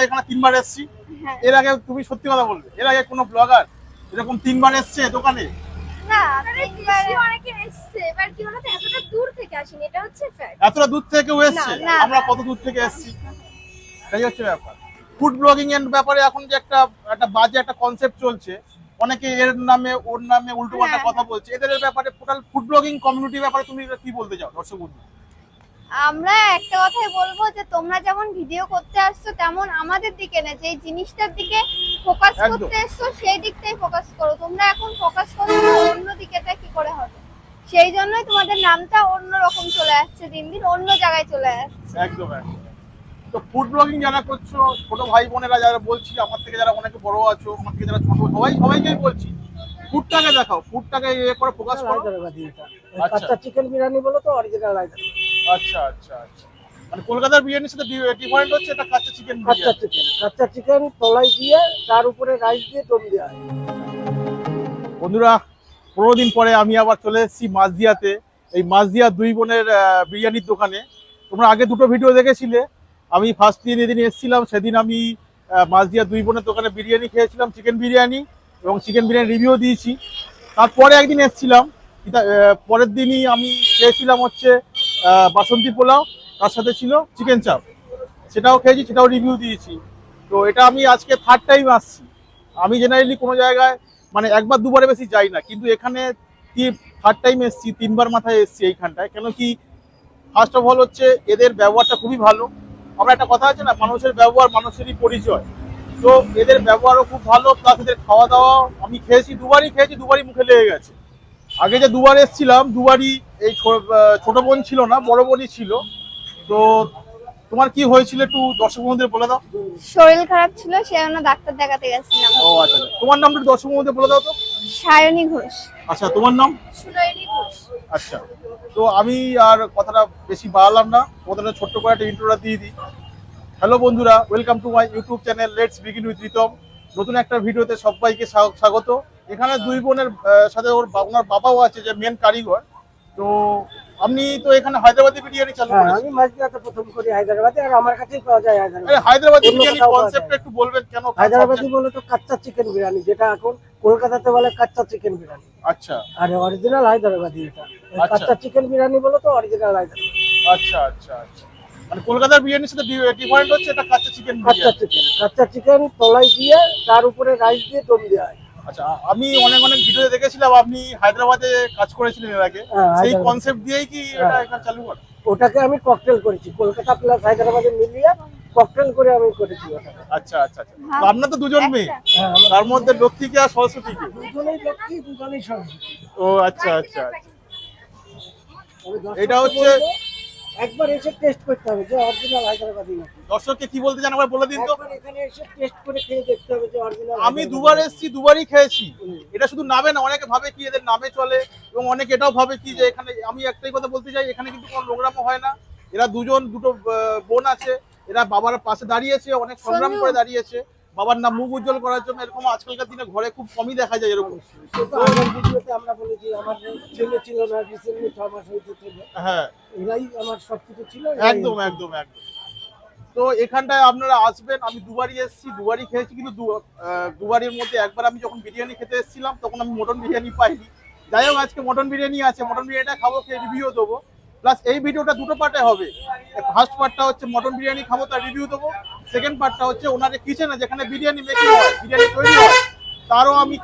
এখানে তিনবার এসেছি। হ্যাঁ। এর আগে তুমি সত্যি কথা বলবে। এর আগে কোনো ব্লগার এরকম তিনবার এসছে দোকানে? এতটা দূর থেকে এসছে? আমরা কত দূর থেকে এসেছি? এই হচ্ছে ব্যাপার। ফুড ব্লগিং এর ব্যাপারে এখন যে একটা একটা বাজে একটা কনসেপ্ট চলছে অনেকে এর নামে ওর নামে উল্টো পাল্টা হ্যাঁ। কথা বলছে। এদের ব্যাপারে টোটাল ফুড ব্লগিং কমিউনিটির ব্যাপারে তুমি কি বলতে চাও দর্শক বন্ধু? আমরা একটা কথাই বলব যে তোমরা যেমন ভিডিও করতে আসছো তেমন আমাদের দিকে না যে জিনিসটার দিকে ফোকাস করতে এসছো সেই দিকটাই ফোকাস করো তোমরা এখন ফোকাস করছ অন্য দিকেটা কি করে হবে সেই জন্যই তোমাদের নামটা অন্য রকম চলে আসছে দিন দিন অন্য জায়গায় চলে যাচ্ছে একদম একদম তো ফুড ব্লগিং যারা করছ ছোট ভাই বোনেরা যারা বলছি আমার থেকে যারা অনেকে বড় আছো আমার থেকে যারা ছোট সবাই সবাইকেই বলছি ফুডটাকে দেখাও ফুডটাকে ইয়ে করে ফোকাস করো আচ্ছা। চিকেন বিরিয়ানি বলো তো অরিজিনাল হায়দ্রাবাদি আচ্ছা আচ্ছা আচ্ছা। মানে কলকাতার বিরিয়ানির সাথে ডিফারেন্ট হচ্ছে এটা কাঁচা চিকেন কাঁচা চিকেন কাঁচা চিকেন তলাই দিয়ে তার উপরে রাইস দিয়ে দম দেওয়া হয়। বন্ধুরা পনেরো দিন পরে আমি আবার চলে এসেছি মাঝদিয়াতে এই মাঝদিয়া দুই বোনের বিরিয়ানির দোকানে। তোমরা আগে দুটো ভিডিও দেখেছিলে। আমি ফার্স্ট দিন এদিন এসেছিলাম সেদিন আমি আহ, মাঝদিয়া দুই বোনের দোকানে বিরিয়ানি খেয়েছিলাম চিকেন বিরিয়ানি এবং চিকেন বিরিয়ানি রিভিউ দিয়েছি। তারপরে একদিন এসেছিলাম পরের দিনই আমি খেয়েছিলাম হচ্ছে বাসন্তী পোলাও, তার সাথে ছিল চিকেন চাপ সেটাও খেয়েছি, সেটাও রিভিউ দিয়েছি। তো এটা আমি আজকে থার্ড টাইম আসছি। আমি জেনারেলি কোনো জায়গায় মানে একবার দুবারে বেশি যাই না, কিন্তু এখানে কি থার্ড টাইম এসছি, তিনবার মাথায় এসছি এইখানটায়। কেন কি ফার্স্ট অফ অল হচ্ছে এদের ব্যবহারটা খুবই ভালো। আমরা একটা কথা আছে না, মানুষের ব্যবহার মানুষেরই পরিচয়। তো এদের ব্যবহারও খুব ভালো প্লাস এদের খাওয়া দাওয়া আমি খেয়েছি, দুবারই খেয়েছি, দুবারই মুখে লেগে গেছে। আগে যে দুবার এসছিলাম, দুবারই এই ছোট বোন ছিল না বড় বোনই ছিল। তো তোমার কি হয়েছিল একটু দর্শক বন্ধুদের বলে দাও। শরীর খারাপ ছিল সেই জন্য ডাক্তার দেখাতে গেছিলাম। ও আচ্ছা আচ্ছা। তোমার নামটা একটু দর্শক বন্ধুদের বলে দাও তো। সায়নী ঘোষ। আচ্ছা তোমার নাম? সুনয়নী ঘোষ। আচ্ছা। তো আমি আর কথাটা বেশি বাড়ালাম না কথাটা ছোট্ট করে একটা ইন্ট্রোটা দিয়ে দিই। হ্যালো বন্ধুরা welcome to my YouTube channel let's begin with Ritam নতুন একটা ভিডিওতে সবাইকে স্বা- স্বাগত। এখানে দুই বোনের সাথে ওর ওনার বাবাও আছে যে মেন কারিগর। তো আপনি তো এখানে হায়দ্রাবাদি বিরিয়ানি চালু হ্যাঁ করেছেন। আমি মাঝদিয়াতে প্রথম করি হায়দ্রাবাদে আর আমার কাছেই পাওয়া যায় হায়দ্রাবাদ। হায়দ্রাবাদি বিরিয়ানি কোথাও পাওয়া কনসেপ্ট যায়। একটু বলবেন কেন হায়দ্রাবাদি বলে তো কাঁচা চিকেন বিরিয়ানি যেটা এখন কলকাতাতে বলে কাঁচা চিকেন বিরিয়ানি। আচ্ছা। আর অরিজিনাল হায়দ্রাবাদি এটা। আচ্ছা। চিকেন বিরিয়ানি বলো তো অরিজিনাল হায়দ্রাবাদি। আচ্ছা আচ্ছা আচ্ছা। মানে কলকাতার বিরিয়ানির সাথে ডিফারেন্ট হচ্ছে এটা কাঁচা চিকেন কাঁচা চিকেন কাঁচা চিকেন তলাই দিয়ে তার উপরে রাইস দিয়ে দম দেওয়া হয়। আচ্ছা আমি অনেক অনেক ভিডিও দেখেছিলাম আপনি হায়দ্রাবাদে কাজ করেছিলেন এর আগে। হ্যাঁ, সেই কনসেপ্ট দিয়েই কি এটা হ্যাঁ। এখানে চালু করা? ওটাকে আমি ককটেল করেছি কলকাতা প্লাস হায়দ্রাবাদে মিলিয়ে ককটেল করে আমি করেছি আচ্ছা আচ্ছা আচ্ছা। আপনার তো দুজন মেয়ে। হ্যাঁ তার মধ্যে লক্ষ্মীকে আর সরস্বতীকে দুজনেই লক্ষ্মী দুজনেই সরস্বতী। ও আচ্ছা আচ্ছা আচ্ছা। এটা হচ্ছে- একবার এসে টেস্ট করতে হবে যে অরিজিনাল হায়দ্রাবাদি নাকি। দর্শককে কি বলতে চান একবার বলে দিন তো। একবার এখানে এসে টেস্ট করে খেয়ে দেখতে হবে যে অরিজিনাল আমি দুবার এসেছি দুবারই খেয়েছি। এটা শুধু নামে না অনেকে ভাবে কি এদের নামে চলে এবং অনেকে এটাও ভাবে কি যে এখানে আমি একটাই কথা বলতে চাই এখানে কিন্তু কোনো নোংরামও হয় না। এরা দুজন দুটো বোন আছে এরা বাবার পাশে দাঁড়িয়েছে অনেক সংগ্রাম করে দাঁড়িয়েছে। বাবার নাম মুখ উজ্জ্বল করার জন্য এরকম আজকালকার দিনে ঘরে খুব কমই দেখা যায় এরকম। আমরা বলেছি আমার ছেলে ছিল না রিসেন্টলি ছ মাস হয়েছে হ্যাঁ। এরাই আমার সবকিছু ছিল একদম একদম একদম। তো এখানটায় আপনারা আসবেন আমি দুবারই এসেছি দুবারই খেয়েছি কিন্তু দুবারের মধ্যে একবার আমি যখন বিরিয়ানি খেতে এসেছিলাম তখন আমি মটন বিরিয়ানি পাইনি। যাই হোক আজকে মটন বিরিয়ানি আছে মটন বিরিয়ানিটা খাব খেয়ে রিভিউ দেবো। প্লাস এই ভিডিওটা দুটো পার্টে হবে। ফার্স্ট পার্টটা হচ্ছে মটন বিরিয়ানি খাব, তার রিভিউ দেবো। সেকেন্ড পার্টটা হচ্ছে ওনাদের কিচেনে যেখানে বিরিয়ানি মেকিং হয়, বিরিয়ানি তৈরি হয়, তারও আমি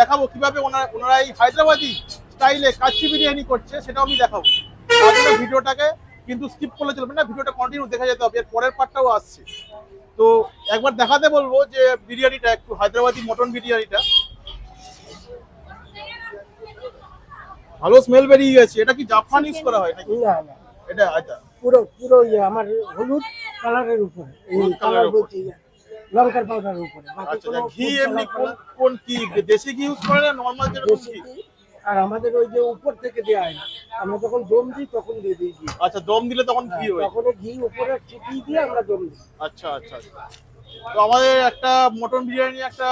দেখাবো কীভাবে ওনার ওনারা এই হায়দ্রাবাদি স্টাইলে কাচ্চি বিরিয়ানি করছে, সেটাও আমি দেখাবো। তার ভিডিওটাকে কিন্তু স্কিপ করলে চলবে না, ভিডিওটা কন্টিনিউ দেখা যেতে হবে, এর পরের পার্টটাও আসছে। তো একবার দেখাতে বলব যে বিরিয়ানিটা, একটু হায়দ্রাবাদি মটন বিরিয়ানিটা। ভালো স্মেল বেরিয়ে গেছে এটা কি জাফরান ইউজ করা হয় নাকি? না না। এটা আচ্ছা। পুরো পুরো ইয়ে আমার হলুদ কালারের উপরে। এই কালার বলছি ইয়ে, লঙ্কার পাউডারের উপরে। আচ্ছা। ঘি এমনি কোন কোন কি দেশি ঘি ইউজ করে না নর্মাল যেরকম ঘি? ঘি। আর আমাদের ওই যে উপর থেকে দেওয়া হয় না। আমরা যখন দম দিই তখন দিয়ে দিই ঘি। আচ্ছা দম দিলে তখন ঘি হয় তখন ঘি উপরে ছিটিয়ে দিয়ে আমরা দম দিই। আচ্ছা আচ্ছা আচ্ছা। তো আমাদের একটা মটন বিরিয়ানি একটা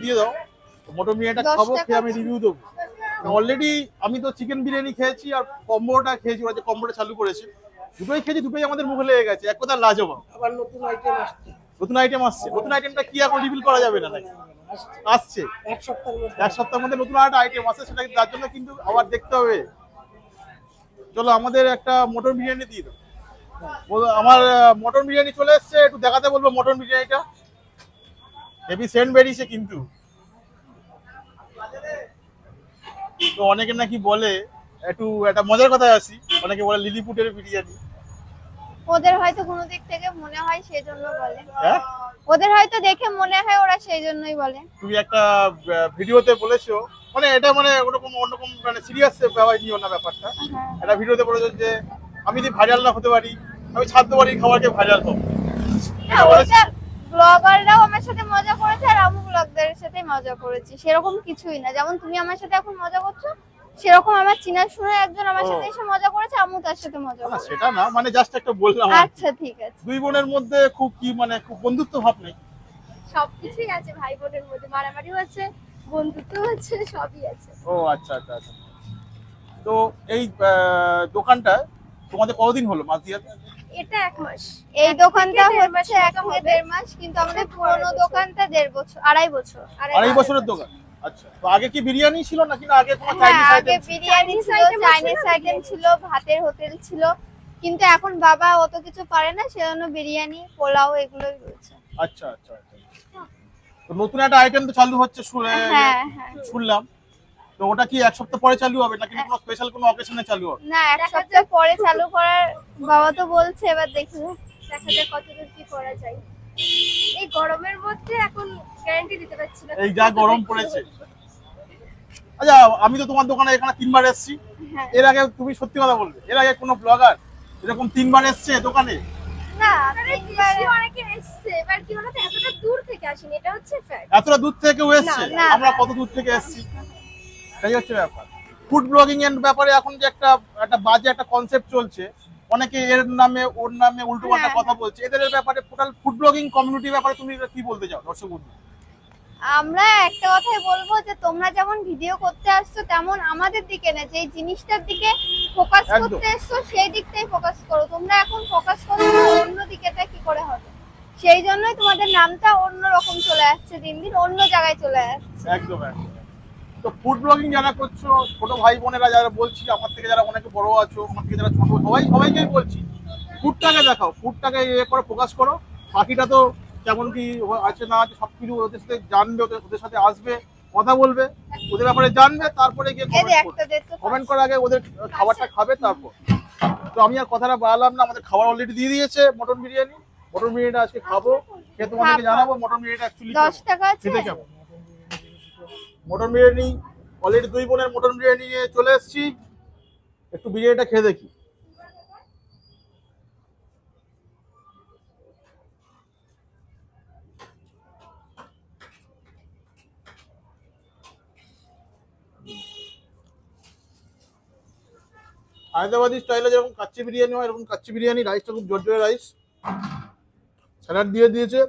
দিয়ে দাও। মটন বিরিয়ানিটা দশ খাব খেয়ে আমি রিভিউ দেবো। অলরেডি আমি তো চিকেন বিরিয়ানি খেয়েছি আর কম্বোটা খেয়েছি ওরা যে কম্বোটা চালু করেছে দুটোই খেয়েছি দুটোই আমাদের মুখে লেগে গেছে। এক কথা লাজবাব। আবার নতুন আইটেম আসছে। নতুন আইটেম আসছে। নতুন আইটেমটা কি এখন রিভিল করা যাবে না নাকি? আসছে। এক সপ্তাহের মধ্যে। এক সপ্তাহের মধ্যে নতুন একটা আইটেম আছে সেটা তার জন্য কিন্তু আবার দেখতে হবে। চলো আমাদের একটা মটন বিরিয়ানি দিয়ে দাও। আমার মটন বিরিয়ানি চলে এসছে একটু দেখাতে বলব মটন বিরিয়ানিটা? হেভি সেন্ট বেরিয়েছে কিন্তু। তো অনেকে নাকি বলে একটু একটা মজার কথায় আসি অনেকে বলে লিলিপুটের বিরিয়ানি। ওদের হয়তো কোনো দিক থেকে মনে হয় সেই জন্য বলে। হ্যাঁ? ওদের হয়তো দেখে মনে হয় ওরা সেই জন্যই বলে। তুমি একটা ভিডিওতে বলেছ মানে এটা মানে ওরকম অন্যরকম মানে সিরিয়াস ব্যাপার নিও না ব্যাপারটা। হ্যাঁ। একটা ভিডিওতে বলেছ যে আমি যদি ভাইরাল না হতে পারি আমি ছাড়তে পারি খাবারকে ভাইরাল হব হ্যাঁ ব্লগাররাও আমার সাথে মজা করেছে আর আমি ব্লগদের সাথে মজা করেছি। সেরকম কিছুই না। যেমন তুমি আমার সাথে এখন মজা করছ সেরকম আমার চিনা শুনে একজন আমার সাথে এসে মজা করেছে আমিও তার সাথে মজা করেছি। সেটা না মানে জাস্ট একটা বললাম আচ্ছা ঠিক আছে। দুই বোনের মধ্যে খুব কি মানে খুব বন্ধুত্ব ভাব নেই। সবকিছুই আছে ভাই বোনের মধ্যে মারামারিও আছে বন্ধুত্ব আছে সবই আছে। ও আচ্ছা আচ্ছা আচ্ছা। তো এই দোকানটা তোমাদের কতদিন হলো মাঝদিয়াতে এটা এক মাস। এই দোকানটা হচ্ছে এক থেকে দেড় মাস কিন্তু আমাদের পুরোনো দোকানটা দেড় বছর আড়াই বছর। আড়াই বছরের দোকান। আচ্ছা তো আগে কি বিরিয়ানি ছিল নাকি না? আগে তোমার হ্যাঁ চাইনিজ আগে বিরিয়ানি ছিল চাইনিজ আইটেম ছিল ভাতের হোটেল ছিল। কিন্তু এখন বাবা অত কিছু পারে না সেজন্য বিরিয়ানি পোলাও এগুলোই রয়েছে। আচ্ছা আচ্ছা আচ্ছা। তো নতুন একটা আইটেম তো চালু হচ্ছে হ্যাঁ হ্যাঁ। শুনলাম। তো ওটা কি এক সপ্তাহ পরে চালু হবে? নাকি কোনো স্পেশাল কোনো অকেশনে চালু হবে? না এক সপ্তাহ পরে চালু করার বাবা তো বলছে এবার দেখি দেখা যাক কতদূর কি করা যায়। এই গরমের মধ্যে এখন গ্যারান্টি দিতে পারছি না। এই যা গরম পড়েছে। আচ্ছা আমি তো তোমার দোকানে এখানে তিনবার এসেছি। হ্যাঁ। এর আগে তুমি সত্যি কথা বলবে। এর আগে কোনো ব্লগার এরকম তিনবার এসছে দোকানে? এতটা দূর থেকে আসেনি। এটা হচ্ছে ফ্যাক্ট এতটা দূর থেকে কেউ এসছে? না, আমরা কত দূর থেকে এসেছি? সেই হচ্ছে ব্যাপার। ফুড ব্লগিং এর ব্যাপারে এখন যে একটা একটা বাজে একটা কনসেপ্ট চলছে অনেকে এর নামে ওর নামে উল্টো পাল্টা হ্যাঁ। কথা বলছে। এদের ব্যাপারে টোটাল ফুড ব্লগিং কমিউনিটির ব্যাপারে তুমি কি বলতে চাও দর্শক বন্ধু আমরা একটা কথাই বলব যে তোমরা যেমন ভিডিও করতে আসছো তেমন আমাদের দিকে না যে জিনিসটার দিকে ফোকাস করতে এসছো সেই দিকটাই ফোকাস করো। তোমরা এখন ফোকাস করছ অন্য দিকেটা কি করে হবে? সেই জন্যই তোমাদের নামটা অন্য রকম চলে আসছে দিন দিন অন্য জায়গায় চলে আসছে। একদম একদম। তো ফুড ব্লগিং যারা করছ ছোট ভাই বোনেরা যারা বলছি আমার থেকে যারা অনেকে বড় আছো আমার থেকে যারা ছোট সবাই সবাইকেই বলছি ফুডটাকে দেখাও ফুডটাকে ইয়ে করে ফোকাস করো। বাকিটা তো কেমন কি আছে না আছে সবকিছু ওদের সাথে জানবে ওদের সাথে আসবে কথা বলবে ওদের ব্যাপারে জানবে তারপরে গিয়ে কমেন্ট করার আগে ওদের খাবারটা খাবে তারপর। তো আমি আর কথাটা বাড়ালাম না আমাদের খাবার অলরেডি দিয়ে দিয়েছে মটন বিরিয়ানি। মটন বিরিয়ানিটা আজকে খাব খেয়ে তোমাদেরকে জানাব মটন বিরিয়ানিটা অ্যাকচুয়ালি দশ টাকা আছে? খেতে কেমন? মটন বিরিয়ানি অলরেডি দুই বোনের মটন বিরিয়ানি নিয়ে চলে এসেছি। একটু বিরিয়ানিটা খেয়ে দেখি। হায়দ্রাবাদি স্টাইলে যেরকম কাচ্চি বিরিয়ানি হয়, এরকম কাচ্চি বিরিয়ানি, রাইসটা খুব জোর জোরে রাইস। স্যালাড দিয়ে দিয়েছে।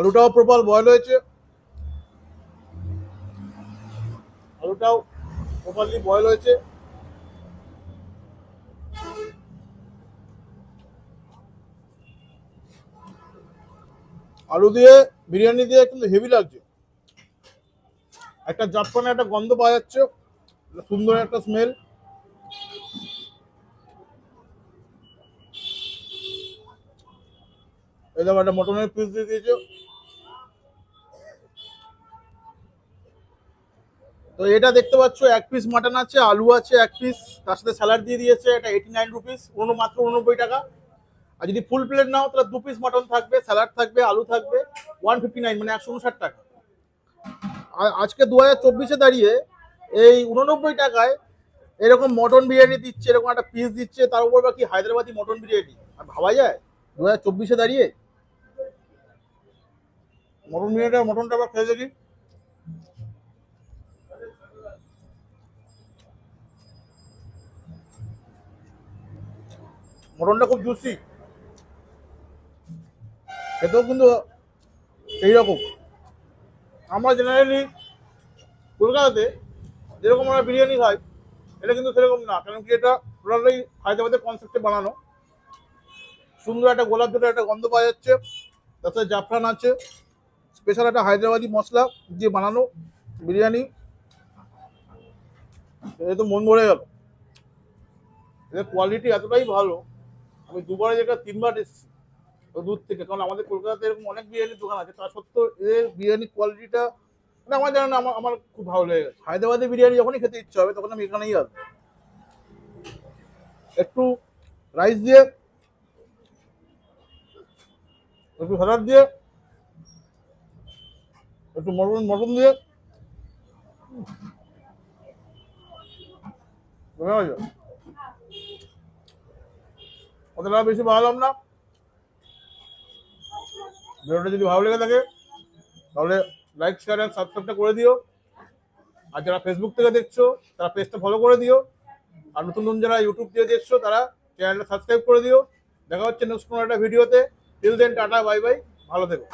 আলুটাও প্রপার বয়েল হয়েছে। আলুটাও প্রপারলি বয়েল হয়েছে। আলু দিয়ে, বিরিয়ানি দিয়ে কিন্তু হেভি লাগছে। একটা জাফরানে একটা গন্ধ পাওয়া যাচ্ছে। সুন্দর একটা স্মেল দেখো, একটা মটনের পিস দিয়ে দিয়েছে। তো এটা দেখতে পাচ্ছ, এক পিস মাটন আছে, আলু আছে এক পিস তার সাথে স্যালাড দিয়ে দিয়েছে, এটা এইটি নাইন রুপিস উনো মাত্র উননব্বই টাকা। আর যদি ফুল প্লেট নাও, তাহলে দু পিস মাটন থাকবে স্যালাড থাকবে, আলু থাকবে ওয়ান ফিফটি নাইন মানে একশো উনষাট টাকা। আর আজকে দু হাজার চব্বিশে দাঁড়িয়ে এই উননব্বই টাকায় এরকম মটন বিরিয়ানি দিচ্ছে, এরকম একটা পিস দিচ্ছে, তার উপর বাকি হায়দ্রাবাদি মটন বিরিয়ানি? আর ভাবা যায়? দু হাজার চব্বিশে দাঁড়িয়ে? মটন বিরিয়ানিটা মটনটা আবার খেয়ে দেখি। মটনটা খুব জুসি খেতেও কিন্তু এইরকম। আমরা জেনারেলি কলকাতাতে যেরকম আমরা বিরিয়ানি খাই, এটা কিন্তু সেরকম না, কারণ কি এটা টোটালি হায়দ্রাবাদের কনসেপ্টে বানানো। সুন্দর একটা গোলাপ জলের একটা গন্ধ পাওয়া যাচ্ছে তার সাথে জাফরান আছে। স্পেশাল একটা হায়দ্রাবাদি মশলা দিয়ে বানানো বিরিয়ানি। এটা তো মন ভরে গেল। এদের কোয়ালিটি এতটাই ভালো আমি দুবারে যেটা তিনবার এসেছি দূর থেকে, কারণ আমাদের কলকাতাতে এরকম অনেক বিরিয়ানির দোকান আছে, তা সত্ত্বেও এদের বিরিয়ানি কোয়ালিটিটা মানে আমার জানা আমার আমার খুব ভালো লেগে গেছে হায়দ্রাবাদি বিরিয়ানি যখনই খেতে ইচ্ছা হবে, তখন আমি এখানেই আসব একটু রাইস দিয়ে, একটু স্যালাড দিয়ে, একটু মটন মটন দিয়ে কেমন হয়েছে? অতটা বেশি বাড়ালাম না। ভিডিওটা যদি ভালো লেগে থাকে, তাহলে লাইক শেয়ার অ্যান্ড সাবস্ক্রাইবটা করে দিও। আর যারা ফেসবুক থেকে দেখছ, তারা পেজটা ফলো করে দিও। আর নতুন নতুন যারা ইউটিউব দিয়ে দেখছ, তারা চ্যানেলটা সাবস্ক্রাইব করে দিও। দেখা হচ্ছে নেক্সট কোনো একটা ভিডিওতে। Till then tata bye bye ভালো থেকো।